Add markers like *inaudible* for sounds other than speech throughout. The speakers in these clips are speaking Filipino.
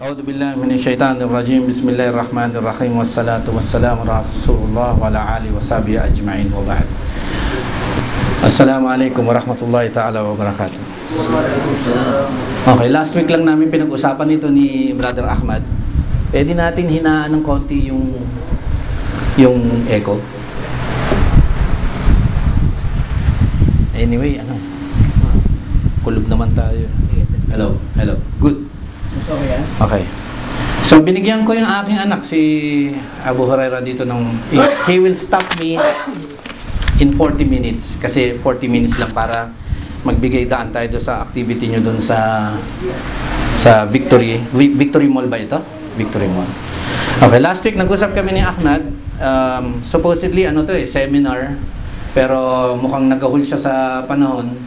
أعوذ بالله من الشيطان الرجيم بسم الله الرحمن الرحيم والصلاة والسلام على رسول الله وعلى آله وصحبه أجمعين وبعد السلام عليكم ورحمة الله تعالى وبركاته Okay, last week lang namin pinag-usapan ito ni Brother Ahmad. Pwede natin hinaan ng konti yung yung echo. Anyway, ano? Kulog naman tayo. Hello, hello. Good. Okay. So binigyan ko yung aking anak si Abu Huraira dito ng he will stop me in 40 minutes kasi 40 minutes lang para magbigay daan tayo doon sa activity nyo doon sa sa Victory Vi- Victory Mall ba ito? Victory Mall. Okay, last week nag-usap kami ni Ahmad. Um, supposedly ano to eh, seminar. Pero mukhang nagahul siya sa panahon.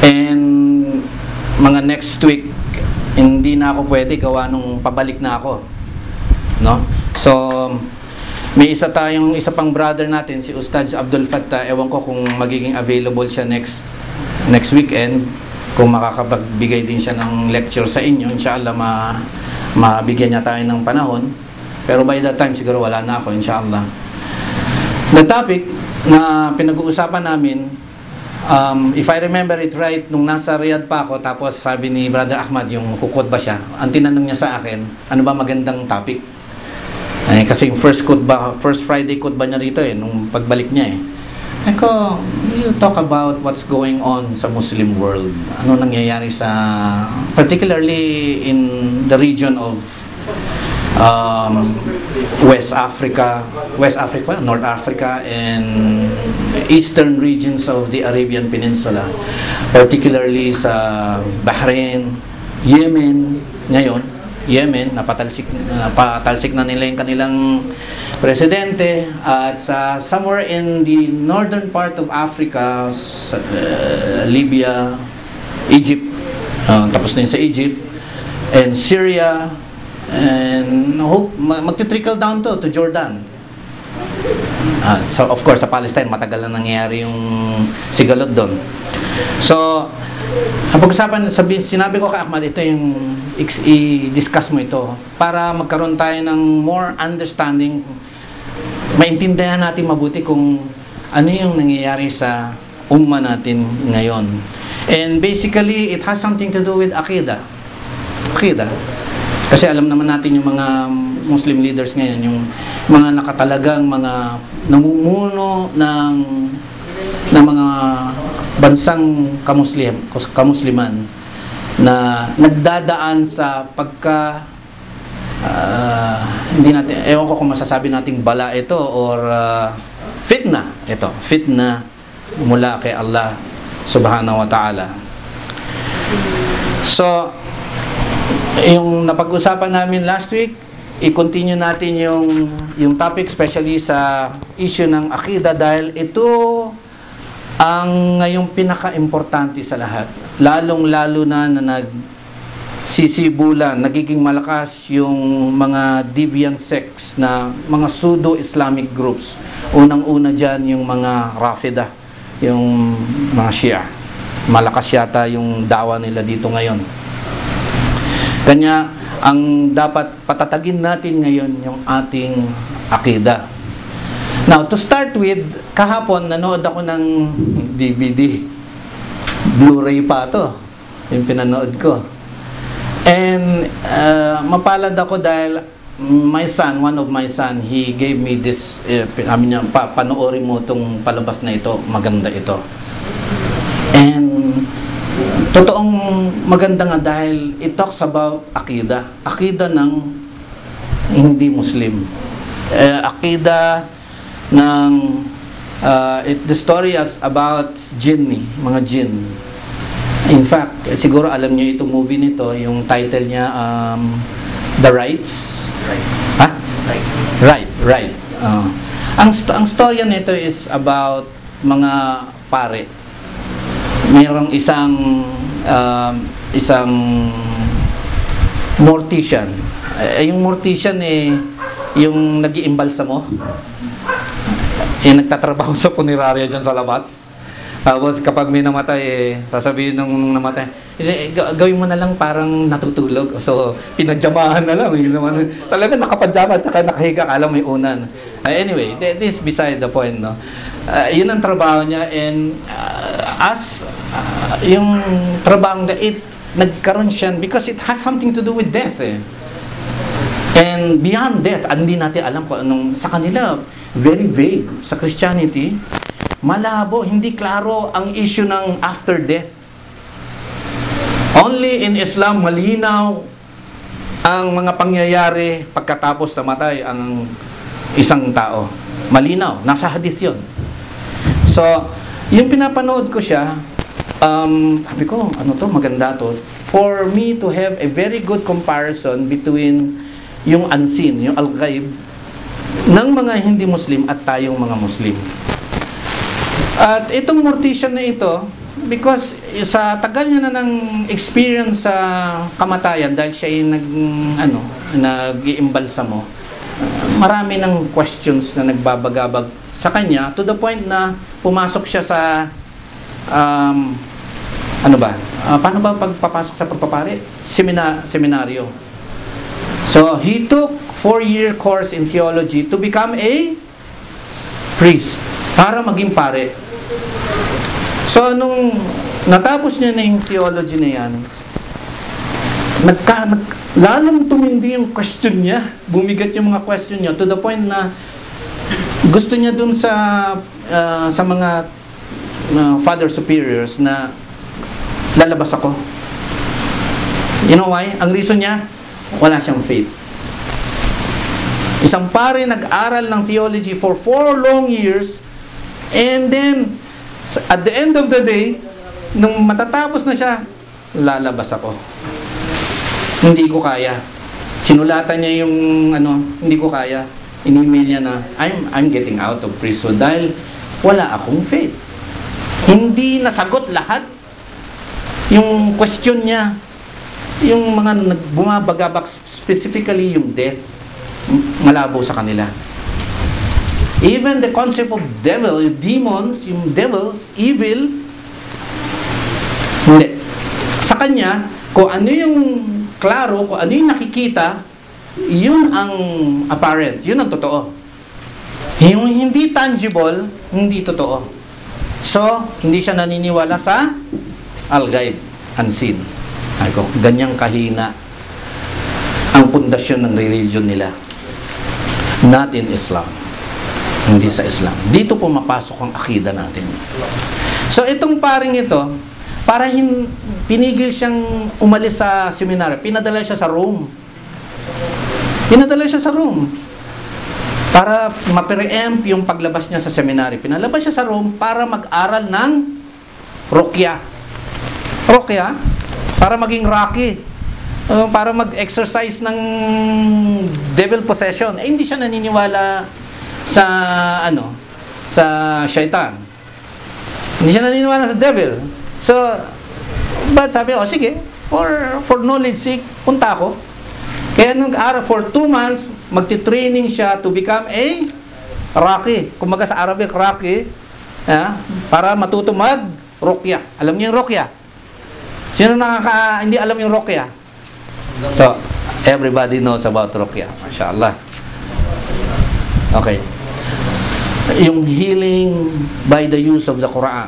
And mga next week hindi na ako pwede gawa nung pabalik na ako. No? So, may isa tayong, isa pang brother natin, si Ustad Abdul Fattah. Ewan ko kung magiging available siya next next weekend. Kung makakapagbigay din siya ng lecture sa inyo, inshallah ma mabigyan niya tayo ng panahon. Pero by that time, siguro wala na ako, inshallah. The topic na pinag-uusapan namin Um, if I remember it right, nung nasa Riyadh pa ako, tapos sabi ni Brother Ahmad, yung kukot ba siya, ang tinanong niya sa akin, ano ba magandang topic? Eh, kasi yung first ba, first Friday ba niya rito eh, nung pagbalik niya eh. Ako, you talk about what's going on sa Muslim world. Ano nangyayari sa, particularly in the region of um, West Africa, West Africa, North Africa, and eastern regions of the Arabian Peninsula, particularly sa Bahrain, Yemen, ngayon, Yemen, napatalsik, napatalsik na nila yung kanilang presidente. At sa somewhere in the northern part of Africa, sa, uh, Libya, Egypt, uh, tapos na sa Egypt, and Syria, and hope magti-trickle down to to Jordan. Uh, so of course sa Palestine matagal na nangyayari yung sigalot doon. So ang pag-usapan sabi sinabi ko kay Ahmad ito yung i-discuss mo ito para magkaroon tayo ng more understanding maintindihan natin mabuti kung ano yung nangyayari sa umma natin ngayon. And basically it has something to do with akida. Akida. Kasi alam naman natin yung mga Muslim leaders ngayon, yung mga nakatalagang mga namumuno ng ng mga bansang kamuslim, kamusliman na nagdadaan sa pagka uh, hindi natin ewan ko kung masasabi nating bala ito or uh, fitna ito fitna mula kay Allah subhanahu wa ta'ala. So yung napag-usapan namin last week, i-continue natin yung yung topic especially sa issue ng akida dahil ito ang ngayong pinaka-importante sa lahat. Lalong-lalo na na nag sisibulan, nagiging malakas yung mga deviant sects na mga pseudo-Islamic groups. Unang-una dyan yung mga Rafida, yung mga Shia. Malakas yata yung dawa nila dito ngayon. Kanya, ang dapat patatagin natin ngayon yung ating akida. Now, to start with, kahapon nanood ako ng DVD. Blu-ray pa to. Yung pinanood ko. And uh, mapalad ako dahil my son, one of my son, he gave me this, uh, sabi niya, pa, panoorin mo itong palabas na ito, maganda ito. And totoong maganda nga dahil it talks about akida. Akida ng hindi Muslim. Uh, akida ng uh, it, the story is about jinni, mga jinn. In fact, siguro alam niyo itong movie nito, yung title niya um, The Rights. Right. Ha? Right. Right, right. Uh, ang st- ang storya nito is about mga pare. Mayroong isang um, isang mortician. Eh, yung mortician eh yung nag-iimbalsa mo. Eh nagtatrabaho sa punerarya diyan sa labas. Tapos kapag may namatay, eh, sasabihin nung namatay, kasi, gawin mo na lang parang natutulog. So, pinadyamahan na lang. Yun naman, talaga nakapadyama at saka nakahiga, alam may unan. Uh, anyway, this is beside the point, no? Uh, yun ang trabaho niya and uh, as uh, yung trabaho niya, it nagkaroon siya because it has something to do with death eh. And beyond death, hindi natin alam kung anong sa kanila, very vague sa Christianity malabo, hindi klaro ang issue ng after death. Only in Islam, malinaw ang mga pangyayari pagkatapos namatay ang isang tao. Malinaw, nasa hadith yon. So, yung pinapanood ko siya, um, sabi ko, ano to, maganda to. For me to have a very good comparison between yung unseen, yung al-ghaib, ng mga hindi Muslim at tayong mga Muslim. At itong mortician na ito, because sa tagal niya na ng experience sa kamatayan dahil siya ay nag ano nag-iimbalsa mo marami ng questions na nagbabagabag sa kanya to the point na pumasok siya sa um, ano ba? Uh, paano ba pagpapasok sa pagpapari? Semina, seminaryo. So he took four year course in theology to become a priest para maging pare. So, nung natapos niya na yung theology na yan, nagka, nag, lalong tumindi yung question niya. Bumigat yung mga question niya to the point na gusto niya dun sa uh, sa mga uh, father superiors na lalabas ako. You know why? Ang reason niya, wala siyang faith. Isang pare nag-aral ng theology for four long years and then at the end of the day, nung matatapos na siya, lalabas ako. Hindi ko kaya. Sinulatan niya yung ano, hindi ko kaya. In-email niya na, I'm, I'm getting out of prison dahil wala akong faith. Hindi nasagot lahat. Yung question niya, yung mga bumabagabak specifically yung death, malabo sa kanila. Even the concept of devil, yung demons, yung devils, evil, hindi. Sa kanya, kung ano yung klaro, kung ano yung nakikita, yun ang apparent, yun ang totoo. Yung hindi tangible, hindi totoo. So, hindi siya naniniwala sa al-ghaib, unseen. Ay ko, ganyang kahina ang pundasyon ng religion nila. Not in Islam hindi sa Islam. Dito po mapasok ang akida natin. So itong paring ito, para hin, pinigil siyang umalis sa seminar, pinadala siya sa room. Pinadala siya sa room. Para ma-preempt yung paglabas niya sa seminary. Pinalabas siya sa room para mag-aral ng rokya. Rokya? Para maging rocky. Uh, para mag-exercise ng devil possession. Eh, hindi siya naniniwala sa ano sa shaitan. Hindi siya naniniwala sa devil. So, but sabi oh, sige, for, for knowledge sake, punta ako. Kaya nung araw, for two months, magti-training siya to become a Raki. Kumaga sa Arabic, Raki, ah, para matuto mag Rokya. Alam niyo yung Rokya? Sino nakaka, hindi alam yung Rokya? So, everybody knows about Rokya. MashaAllah. Okay yung healing by the use of the Quran.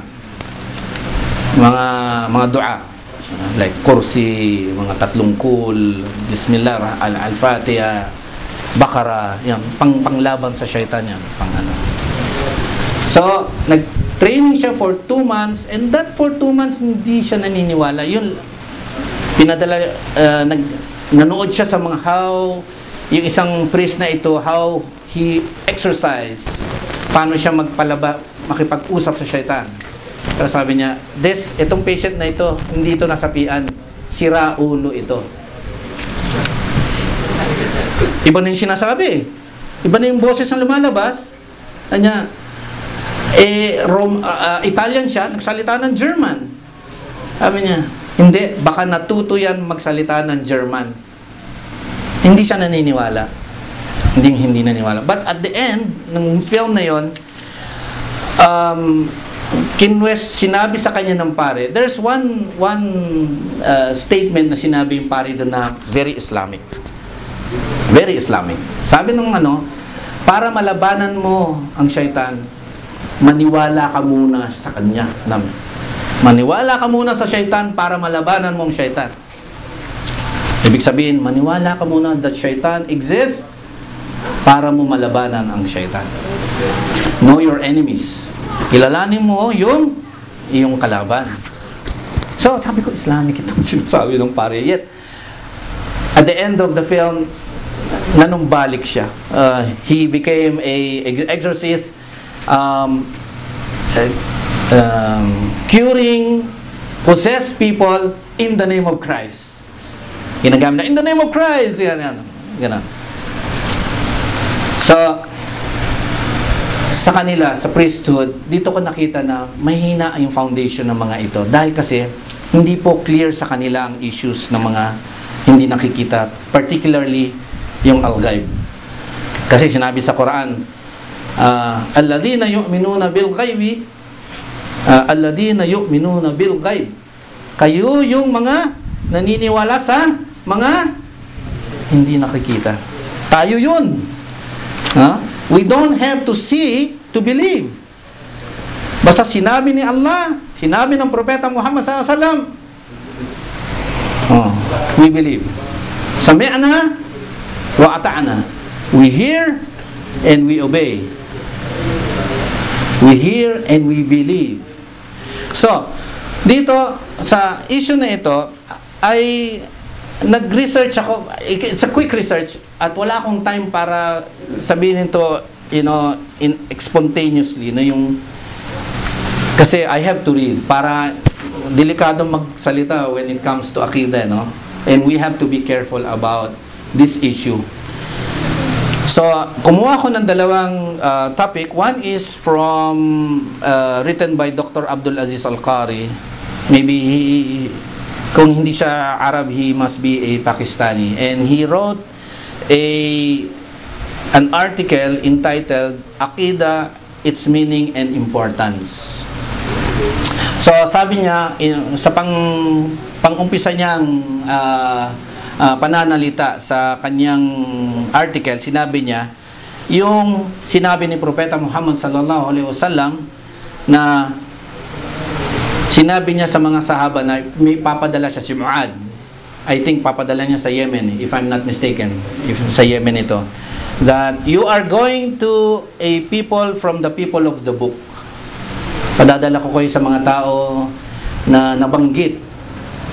Mga mga dua like kursi, mga tatlong kul, bismillah, al-fatiha, bakara, yan, pang panglaban sa syaitan yan, pang ano. So, nag-training siya for two months and that for two months hindi siya naniniwala. Yun, pinadala, uh, nag, nanood siya sa mga how, yung isang priest na ito, how he exercised paano siya magpalaba, makipag-usap sa shaitan. Pero sabi niya, this, itong patient na ito, hindi ito nasapian. Sira ulo ito. Iba na yung sinasabi. Iba na yung boses na lumalabas. Kanya, eh, Rome, uh, uh, Italian siya, nagsalita ng German. Sabi niya, hindi, baka natuto yan magsalita ng German. Hindi siya naniniwala. Hindi hindi naniwala. But at the end ng film na yon, um, kinwest, sinabi sa kanya ng pare, there's one one uh, statement na sinabi yung pare doon na very Islamic. Very Islamic. Sabi nung ano, para malabanan mo ang syaitan, maniwala ka muna sa kanya. Maniwala ka muna sa syaitan para malabanan mo ang syaitan. Ibig sabihin, maniwala ka muna that syaitan exists para mo malabanan ang syaitan. Know your enemies. Kilalanin mo yung iyong kalaban. So, sabi ko, Islamic itong sinasabi ng pare. Yet, at the end of the film, nanumbalik siya. Uh, he became a exorcist, um, uh, um, curing possessed people in the name of Christ. Ginagamit na, in the name of Christ! Yan, yan. Ganun. So, sa kanila, sa priesthood, dito ko nakita na mahina yung foundation ng mga ito. Dahil kasi, hindi po clear sa kanila ang issues ng mga hindi nakikita, particularly yung al-ghaib. Kasi sinabi sa Quran, uh, alladhina yu'minuna bil ghaibi uh, alladhina yu'minuna bil ghaib. Kayo yung mga naniniwala sa mga hindi nakikita. Tayo yun. Huh? We don't have to see to believe. Basta sinabi ni Allah, sinabi ng Propeta Muhammad SAW, oh, we believe. Sami'na wa ata'na. We hear and we obey. We hear and we believe. So, dito sa issue na ito ay nag-research ako, it's a quick research at wala akong time para sabihin ito, you know, in spontaneously, no, yung kasi I have to read para delikado magsalita when it comes to akida, no? And we have to be careful about this issue. So, kumuha ko ng dalawang uh, topic. One is from uh, written by Dr. Abdul Aziz Al-Qari. Maybe he, kung hindi siya Arab, he must be a Pakistani. And he wrote a an article entitled Akida, Its Meaning and Importance. So sabi niya in, sa pang pangumpisa niyang uh, uh, pananalita sa kanyang article, sinabi niya yung sinabi ni Propeta Muhammad sallallahu alaihi wasallam na Sinabi niya sa mga sahaba na may papadala siya si Muad. I think papadala niya sa Yemen, if I'm not mistaken, if sa Yemen ito. That you are going to a people from the people of the book. Padadala ko kayo sa mga tao na nabanggit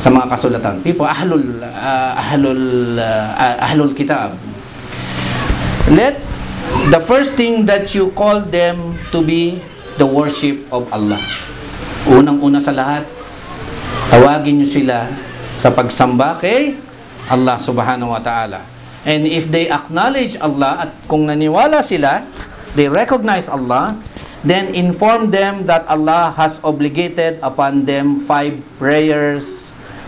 sa mga kasulatan. People, ahlul, uh, ahlul, uh, ahlul kitab. Let the first thing that you call them to be the worship of Allah. Unang-una sa lahat, tawagin nyo sila sa pagsamba kay Allah subhanahu wa ta'ala. And if they acknowledge Allah at kung naniwala sila, they recognize Allah, then inform them that Allah has obligated upon them five prayers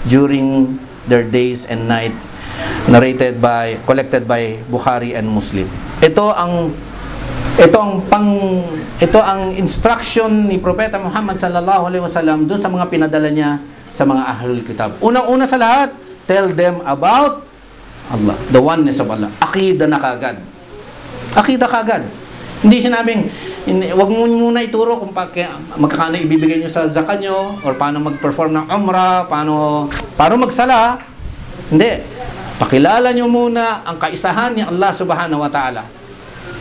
during their days and night narrated by collected by Bukhari and Muslim. Ito ang ito ang pang ito ang instruction ni Propeta Muhammad sallallahu alaihi wasallam doon sa mga pinadala niya sa mga ahlul kitab. Unang-una sa lahat, tell them about Allah, the oneness of Allah. Akida na kagad. Akida kagad. Hindi sinabing, wag mo muna ituro kung pa, magkakano ibibigay nyo sa zakat nyo, or paano mag-perform ng umrah, paano, paano magsala. Hindi. Pakilala nyo muna ang kaisahan ni Allah subhanahu wa ta'ala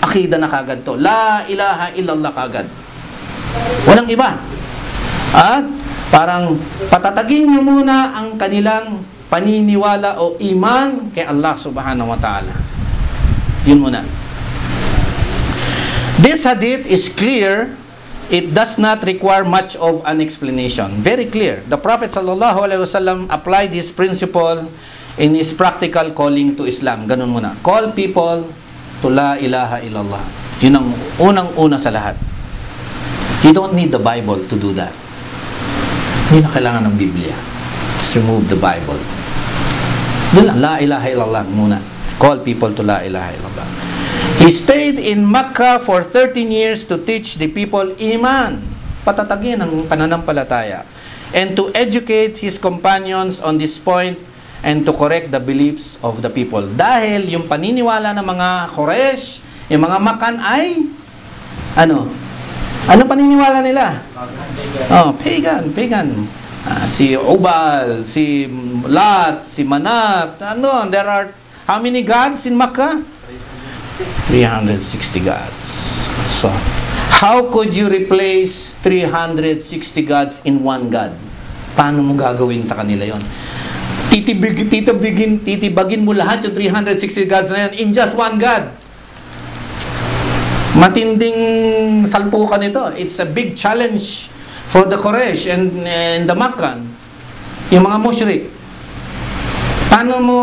akida na kagad to. La ilaha illallah kagad. Walang iba. At parang patatagin mo muna ang kanilang paniniwala o iman kay Allah subhanahu wa ta'ala. Yun muna. This hadith is clear. It does not require much of an explanation. Very clear. The Prophet wasallam applied this principle in his practical calling to Islam. Ganun muna. Call people to la ilaha illallah. Yun ang unang-una sa lahat. You don't need the Bible to do that. Hindi na kailangan ng Biblia. Just remove the Bible. Doon lang, la ilaha illallah muna. Call people to la ilaha illallah. He stayed in Makkah for 13 years to teach the people Iman. patatagin ang pananampalataya and to educate his companions on this point and to correct the beliefs of the people. Dahil yung paniniwala ng mga Quraysh, yung mga Makan ay ano? Ano paniniwala nila? Oh, pagan, pagan. Uh, si Ubal, si Lat, si Manat, ano, there are how many gods in Makkah? 360 gods. So, how could you replace 360 gods in one God? Paano mo gagawin sa kanila yon? Titibig, titibigin, titibagin mo lahat yung 360 gods na yan in just one God. Matinding salpukan ito. It's a big challenge for the Quraysh and, and the Makkah. Yung mga mushrik. Paano mo,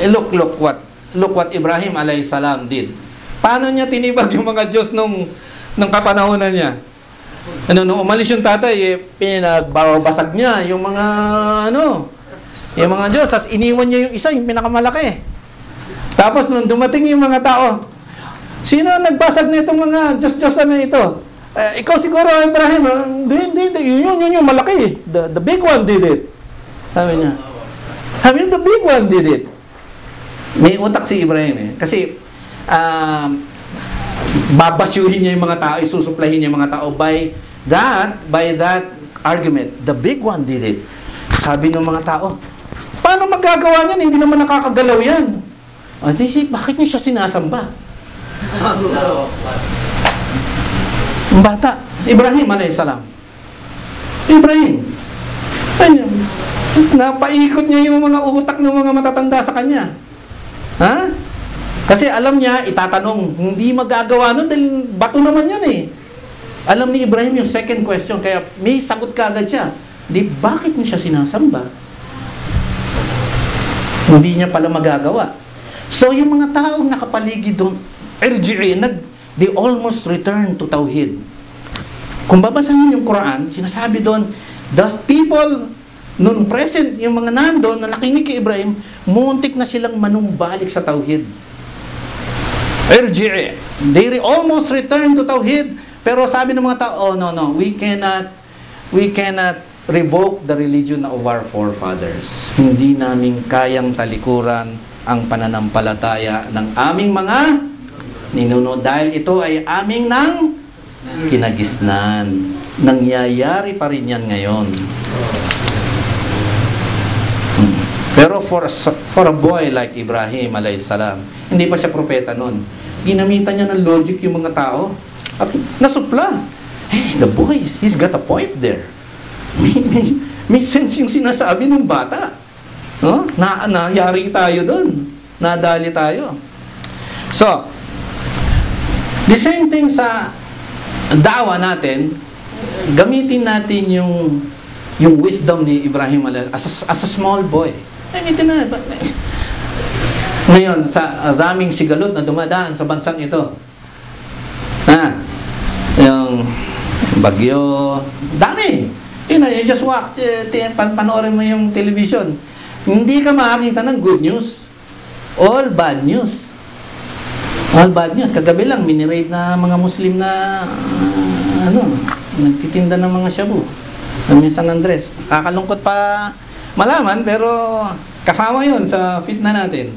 eh, look, look what, look what Ibrahim alayhi salam did. Paano niya tinibag yung mga Diyos nung, nung kapanahonan niya? Ano, nung umalis yung tatay, eh, pinagbabasag niya yung mga, ano, yung mga Diyos. At iniwan niya yung isa, yung pinakamalaki. Tapos nung dumating yung mga tao, sino nagbasag na itong mga Diyos-Diyosan na ito? Uh, ikaw siguro, Ibrahim, hindi, hindi, hindi, yun, yun, yun, malaki. The, the big one did it. Sabi niya. Sabi niya, the big one did it. May utak si Ibrahim eh. Kasi, um, babasyuhin niya yung mga tao, isusuplahin niya yung mga tao by that, by that argument. The big one did it. Sabi ng mga tao, paano magagawa niyan? Hindi naman nakakagalaw yan. O, di, bakit niya siya sinasamba? Ang bata, Ibrahim salam. Ibrahim. Ay, napaikot niya yung mga utak ng mga matatanda sa kanya. Ha? Kasi alam niya, itatanong, hindi magagawa nun dahil bato naman yan eh. Alam ni Ibrahim yung second question, kaya may sagot ka agad siya. Di, bakit mo siya sinasamba? Hindi niya pala magagawa. So, yung mga taong nakapaligid doon, LGA, nag, they almost return to Tawhid. Kung babasahin yung Quran, sinasabi doon, the people noon present, yung mga nandoon na nakinig kay Ibrahim, muntik na silang manumbalik sa Tawhid. RGA. They almost return to Tawhid. Pero sabi ng mga tao, oh no, no, we cannot, we cannot revoke the religion of our forefathers. Hindi namin kayang talikuran ang pananampalataya ng aming mga ninuno dahil ito ay aming nang kinagisnan. Nangyayari pa rin yan ngayon. Pero for, for a boy like Ibrahim salam, hindi pa siya propeta noon. Ginamitan niya ng logic yung mga tao at nasupla. Hey, the boy, he's got a point there. May, may, may sense yung sinasabi ng bata. No? Na, nayari tayo doon. Nadali tayo. So, The same thing sa dawa natin, gamitin natin yung yung wisdom ni Ibrahim as a, as a small boy. Gamitin na. Ngayon, sa daming sigalot na dumadaan sa bansang ito. Ha? Yung bagyo, dami. You know, you just walk, pan panoorin mo yung television. Hindi ka makakita ng good news. All bad news. All bad news. Kagabi lang, minirate na mga Muslim na, ano, nagtitinda ng mga shabu. Ng San Andres. Kakalungkot pa malaman, pero kasama yun sa fit na natin.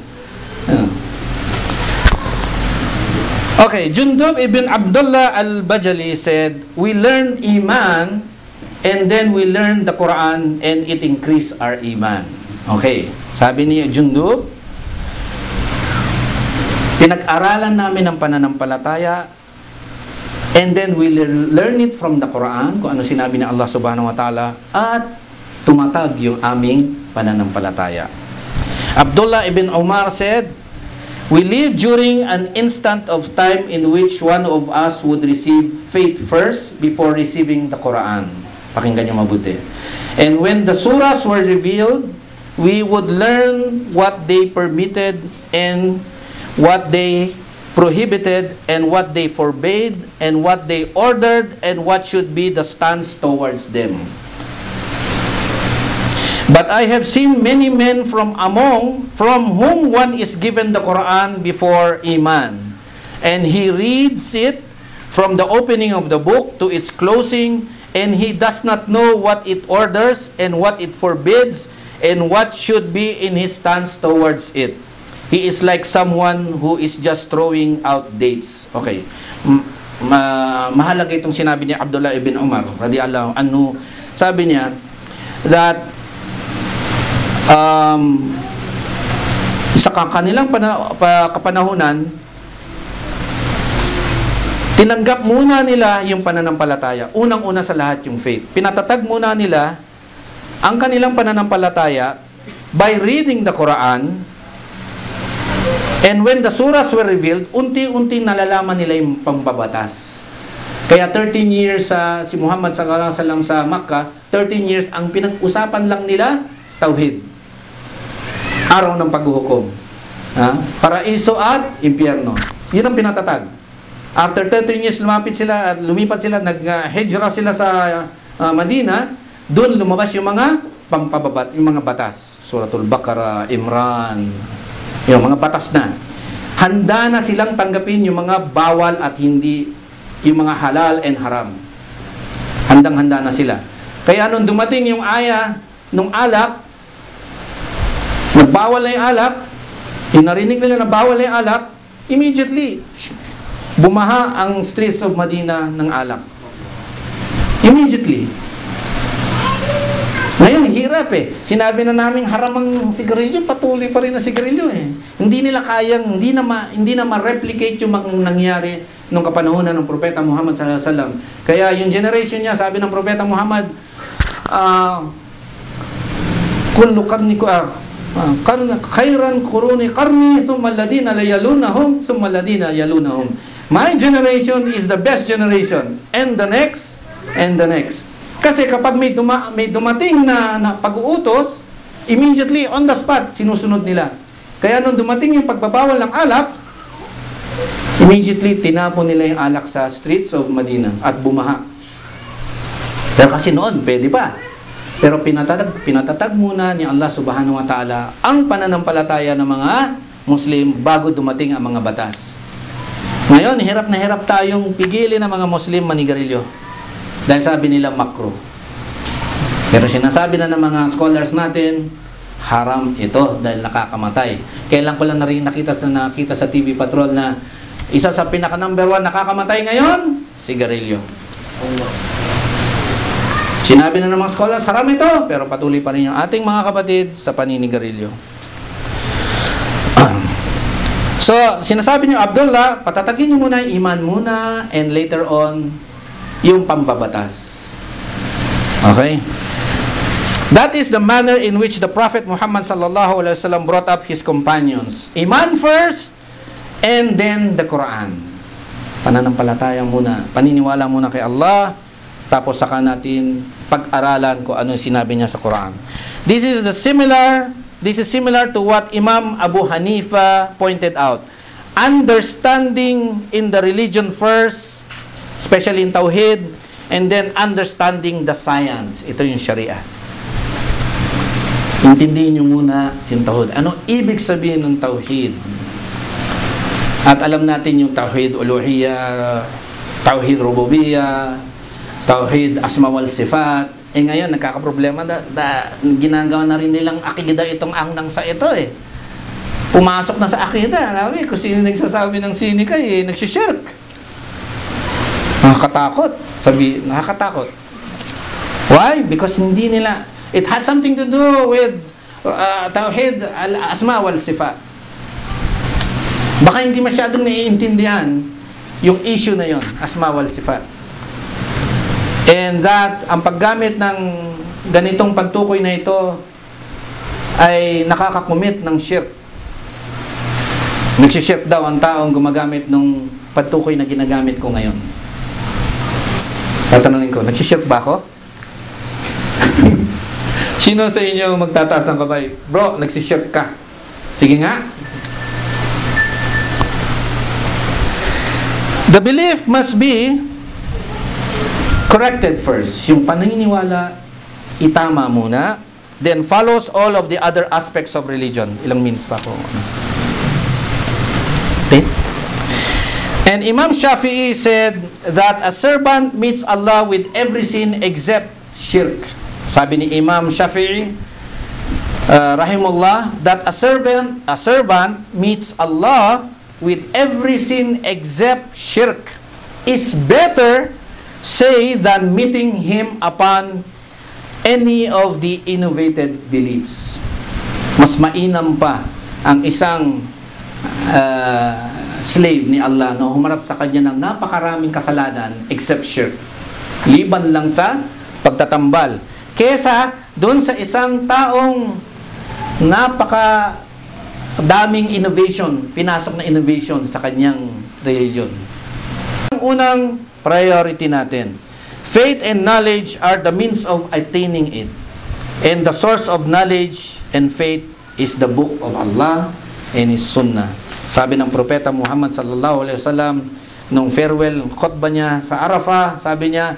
Okay, Jundub ibn Abdullah al-Bajali said, We learned Iman and then we learned the Quran and it increased our Iman. Okay, sabi ni Jundub, Pinag-aralan namin ang pananampalataya and then we learn it from the Quran, kung ano sinabi ni Allah subhanahu wa ta'ala, at tumatag yung aming pananampalataya. Abdullah ibn Umar said, We live during an instant of time in which one of us would receive faith first before receiving the Quran. Pakinggan niyo mabuti. And when the surahs were revealed, we would learn what they permitted and what they prohibited and what they forbade and what they ordered and what should be the stance towards them. But I have seen many men from among from whom one is given the Quran before Iman, and he reads it from the opening of the book to its closing, and he does not know what it orders and what it forbids and what should be in his stance towards it. He is like someone who is just throwing out dates. Okay. Ma mahalaga itong sinabi ni Abdullah ibn Umar radiyallahu anhu. Sabi niya that um, sa kanilang pana, pa, kapanahunan tinanggap muna nila yung pananampalataya. Unang-una sa lahat yung faith. Pinatatag muna nila ang kanilang pananampalataya by reading the Quran And when the surahs were revealed, unti-unti nalalaman nila yung pambabatas. Kaya 13 years sa uh, si Muhammad sallallahu alaihi wasallam sa Makkah, 13 years ang pinag-usapan lang nila tauhid. Araw ng paghuhukom. Ha? Paraiso at impyerno. Yun ang pinatatag. After 13 years lumapit sila at lumipat sila, nag-hijra sila sa uh, Madina, doon lumabas yung mga pampababat, yung mga batas. Suratul Baqarah, Imran, yung mga batas na. Handa na silang tanggapin yung mga bawal at hindi yung mga halal and haram. Handang-handa na sila. Kaya nung dumating yung aya nung alak, nagbawal na yung alak, yung narinig nila na bawal na yung alak, immediately, bumaha ang streets of Medina ng alak. Immediately. Ngayon, hirap eh. Sinabi na namin haram ang sigarilyo, patuloy pa rin ang sigarilyo eh. Hindi nila kayang, hindi na, ma, hindi na ma-replicate yung mga nangyari nung kapanahonan ng Propeta Muhammad sallallahu alaihi wasallam. Kaya yung generation niya, sabi ng Propeta Muhammad, uh, kullu karni ko, uh, khairan kuruni karni, summa alladina layalunahum, summa alladina yalunahum. My generation is the best generation. And the next, and the next. Kasi kapag may, duma, may dumating na, na pag-uutos, immediately, on the spot, sinusunod nila. Kaya nung dumating yung pagbabawal ng alak, immediately tinapon nila yung alak sa streets of Medina at bumaha. Kasi noon, pwede pa. Pero pinatatag, pinatatag muna ni Allah subhanahu wa ta'ala ang pananampalataya ng mga Muslim bago dumating ang mga batas. Ngayon, hirap na hirap tayong pigilin ng mga Muslim manigarilyo. Dahil sabi nila makro. Pero sinasabi na ng mga scholars natin, haram ito dahil nakakamatay. Kailan ko lang na rin nakita, na nakita sa TV Patrol na isa sa pinaka number one nakakamatay ngayon, sigarilyo. Sinabi na ng mga scholars, haram ito, pero patuloy pa rin yung ating mga kapatid sa paninigarilyo. *clears throat* so, sinasabi niyo, Abdullah, patatagin niyo muna yung iman muna, and later on, yung pambabatas. Okay? That is the manner in which the Prophet Muhammad sallallahu alaihi wasallam brought up his companions. Iman first and then the Quran. Pananampalataya muna, paniniwala muna kay Allah, tapos saka natin pag-aralan kung ano sinabi niya sa Quran. This is the similar this is similar to what Imam Abu Hanifa pointed out. Understanding in the religion first especially in Tauhid, and then understanding the science. Ito yung Sharia. Intindihin nyo muna yung Tauhid. Ano ibig sabihin ng Tauhid? At alam natin yung Tauhid Uluhiyya, Tauhid Rububiyya, Tauhid Asma wal Sifat. Eh ngayon, nagkakaproblema na, da, ginagawa na rin nilang akida itong angnang sa ito eh. Pumasok na sa akida. Nabi, kung sino nagsasabi ng sinika eh, nagsishirk. Nakakatakot. Sabi, nakakatakot. Why? Because hindi nila, it has something to do with uh, tawhid al-asma wal sifat. Baka hindi masyadong naiintindihan yung issue na yon, asma wal sifat. And that, ang paggamit ng ganitong pantukoy na ito ay nakakakumit ng shirk. Nagsishirk daw ang taong gumagamit ng pantukoy na ginagamit ko ngayon. Tatanungin ko, nagsishirk ba ako? *laughs* Sino sa inyo magtataas ng kamay? Bro, nagsishirk ka. Sige nga. The belief must be corrected first. Yung paniniwala, itama muna. Then follows all of the other aspects of religion. Ilang minutes pa ako? Okay? And Imam Shafi'i said that a servant meets Allah with every sin except shirk. Sabi ni Imam Shafi'i, uh, rahimullah, that a servant, a servant meets Allah with every sin except shirk is better, say, than meeting Him upon any of the innovated beliefs. Mas mainam pa ang isang uh, slave ni Allah na humarap sa kanya ng napakaraming kasalanan except shirk. Liban lang sa pagtatambal. Kesa doon sa isang taong napaka daming innovation, pinasok na innovation sa kanyang religion. Ang unang priority natin, faith and knowledge are the means of attaining it. And the source of knowledge and faith is the book of Allah and His Sunnah. Sabi ng Propeta Muhammad sallallahu alaihi wasallam nung farewell khutbah niya sa Arafah, sabi niya,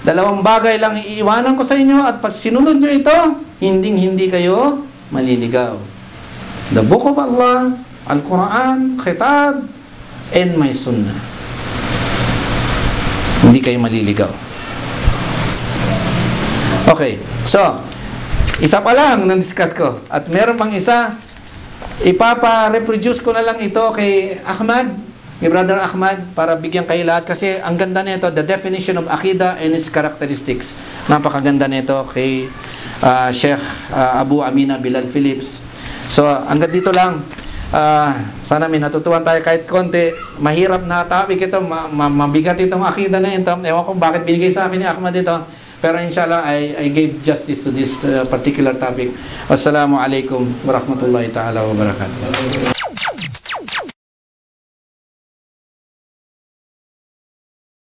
dalawang bagay lang iiwanan ko sa inyo at pag sinunod niyo ito, hinding hindi kayo maliligaw. The Book of Allah, Al-Quran, Khitab, and my Sunnah. Hindi kayo maliligaw. Okay, so, isa pa lang na-discuss ko. At meron pang isa, ipapa-reproduce ko na lang ito kay Ahmad, kay Brother Ahmad, para bigyan kayo lahat. Kasi ang ganda nito, the definition of Akida and its characteristics. Napakaganda nito kay uh, Sheikh uh, Abu Amina Bilal Phillips. So, hanggang dito lang. Uh, sana may natutuwan tayo kahit konti. Mahirap na topic ito, ma- ma- mabigat itong akida na ito. Ewan ko bakit binigay sa akin ni Ahmad ito. Pero inshallah, I, I gave justice to this uh, particular topic. Wassalamu alaikum warahmatullahi ta'ala wabarakatuh.